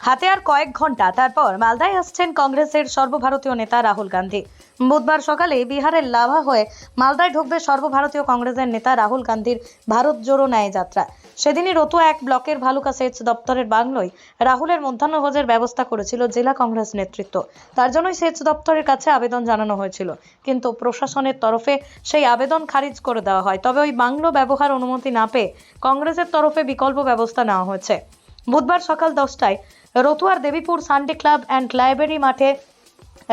হাতে আর কয়েক ঘণ্টা। তারপর মালদায় আসছেন কংগ্রেসের সর্বভারতীয় নেতা রাহুল গান্ধী। বুধবার সকালে বিহারের লাভা হয়ে মালদায় ঢুকবে সর্বভারতীয় কংগ্রেসের নেতা রাহুল গান্ধীর ভারত জোড়ো ন্যায় যাত্রা। সেদিনই রতুয়া এক ব্লকের ভালুকা সেচ দপ্তরের বাংলোয় রাহুলের মধ্যাহ্নভোজের ব্যবস্থা করেছিল জেলা কংগ্রেস নেতৃত্ব। তার জন্যই সেচ দপ্তরের কাছে আবেদন জানানো হয়েছিল। কিন্তু প্রশাসনের তরফে সেই আবেদন খারিজ করে দেওয়া হয়। তবে ওই বাংলো ব্যবহার অনুমতি না পেয়ে কংগ্রেসের তরফে বিকল্প ব্যবস্থা নেওয়া হয়েছে। বুধবার সকাল দশটায় রতুয়ার Debipur Sunday club and library মাঠে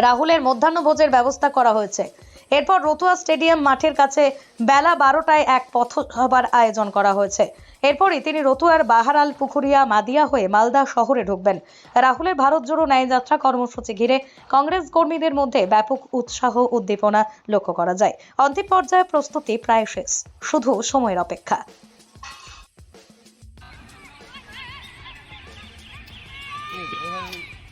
রাহুলের মধ্যাহ্নভোজের ব্যবস্থা করা হয়েছে। এরপর রতুয়া স্টেডিয়াম মাঠের কাছে বেলা বারোটায় এক পথসভার আয়োজন করা হয়েছে। এরপরই তিনি রতুয়ার বাহারাল পুকুরিয়া মাদিয়া হয়ে মালদা শহরে ঢুকবেন। রাহুলের ভারত জোড়ো ন্যায়যাত্রা কর্মসূচি ঘিরে কংগ্রেস কর্মীদের মধ্যে ব্যাপক উৎসাহ উদ্দীপনা লক্ষ্য করা যায়। অন্তিম পর্যায়ে প্রস্তুতি প্রায় শেষ। শুধু সময়ের অপেক্ষা।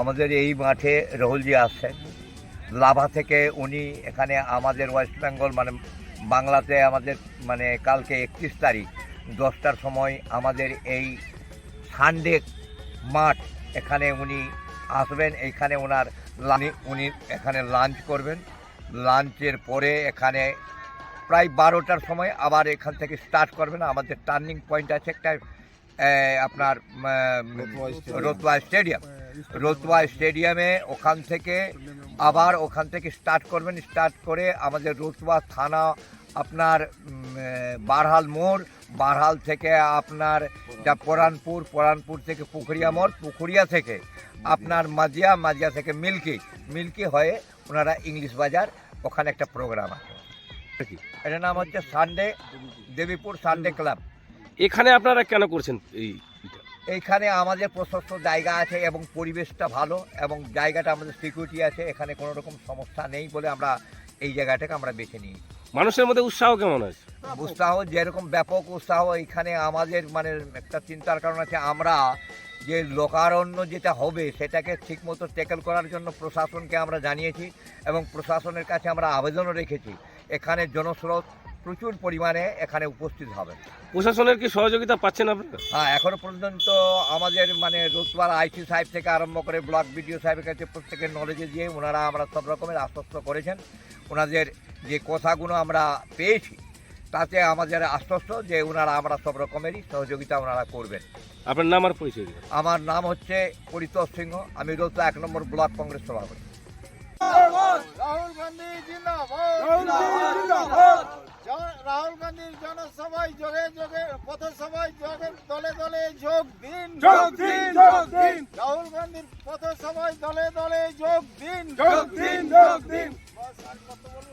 আমাদের এই মাঠে রাহুলজি আসছেন লাভা থেকে উনি এখানে আমাদের ওয়েস্ট বেঙ্গল মানে বাংলাতে আমাদের মানে কালকে একত্রিশ তারিখ, দশটার সময় আমাদের এই সানডে মাঠ এখানে উনি আসবেন। এইখানে ওনার উনি এখানে লাঞ্চ করবেন। লাঞ্চের পরে এখানে প্রায় বারোটার সময় আবার এখান থেকে স্টার্ট করবেন। আমাদের টার্নিং পয়েন্ট আছে একটা আপনার রতুয়া স্টেডিয়াম। রতুয়া স্টেডিয়ামে ওখান থেকে আবার ওখান থেকে স্টার্ট করবেন। স্টার্ট করে আমাদের রতুয়া থানা আপনার বারহাল মোড়, বারহাল থেকে আপনার যা পরানপুর পরানপুর থেকে পুকুরিয়া মোড় পুকুরিয়া থেকে আপনার মাজিয়া মাজিয়া থেকে মিল্কি মিল্কি হয়ে ওনারা ইংলিশ বাজার, ওখানে একটা প্রোগ্রাম আছে। এটার নাম হচ্ছে সানডে দেবীপুর সানডে ক্লাব এখানে আপনারা কেন করছেন এই এইখানে আমাদের প্রশস্ত জায়গা আছে এবং পরিবেশটা ভালো এবং জায়গাটা আমাদের সিকিউরিটি আছে এখানে কোনো রকম সমস্যা নেই বলে আমরা এই জায়গাটাকে আমরা বেছে নিই মানুষের মধ্যে উৎসাহ কেমন আছে উৎসাহ যেরকম ব্যাপক উৎসাহ এখানে আমাদের মানে একটা চিন্তার কারণ আছে আমরা যে লোকারণ্য যেটা হবে সেটাকে ঠিকমতো ট্যাকেল করার জন্য প্রশাসনকে আমরা জানিয়েছি এবং প্রশাসনের কাছে আমরা আবেদনও রেখেছি। এখানে জনস্রোত প্রচুর পরিমাণে এখানে উপস্থিত হবে প্রশাসনের কি সহযোগিতা পাচ্ছেন আপনারা? হ্যাঁ এখনও পর্যন্ত আমাদের মানে রোজবার আইসি সাহেব থেকে আরম্ভ করে ব্লক বিডিও সাহেবের কাছে প্রত্যেকের নলেজে দিয়ে ওনারা আমরা সব রকমের আশ্বস্ত করেছেন। ওনাদের যে কথাগুলো আমরা পেয়েছি তাতে আমাদের আশ্বস্ত যে ওনারা আমরা সব রকমেরই সহযোগিতা ওনারা করবেন। আপনার নাম আর পরিচয় আমার নাম হচ্ছে পরিতোষ সিংহ আমি রোজা এক নম্বর ব্লক কংগ্রেস সভাপতি। রাহুল গান্ধী জিন্দাবাদ। জিন্দাবাদ। রাহুল গান্ধীর জনসভায় যোগে যোগে পথসভায় যোগে দলে দলে যোগ দিন যোগ দিন, যোগ দিন। রাহুল গান্ধীর পথসভায় দলে দলে যোগ দিন যোগ দিন, যোগ দিন।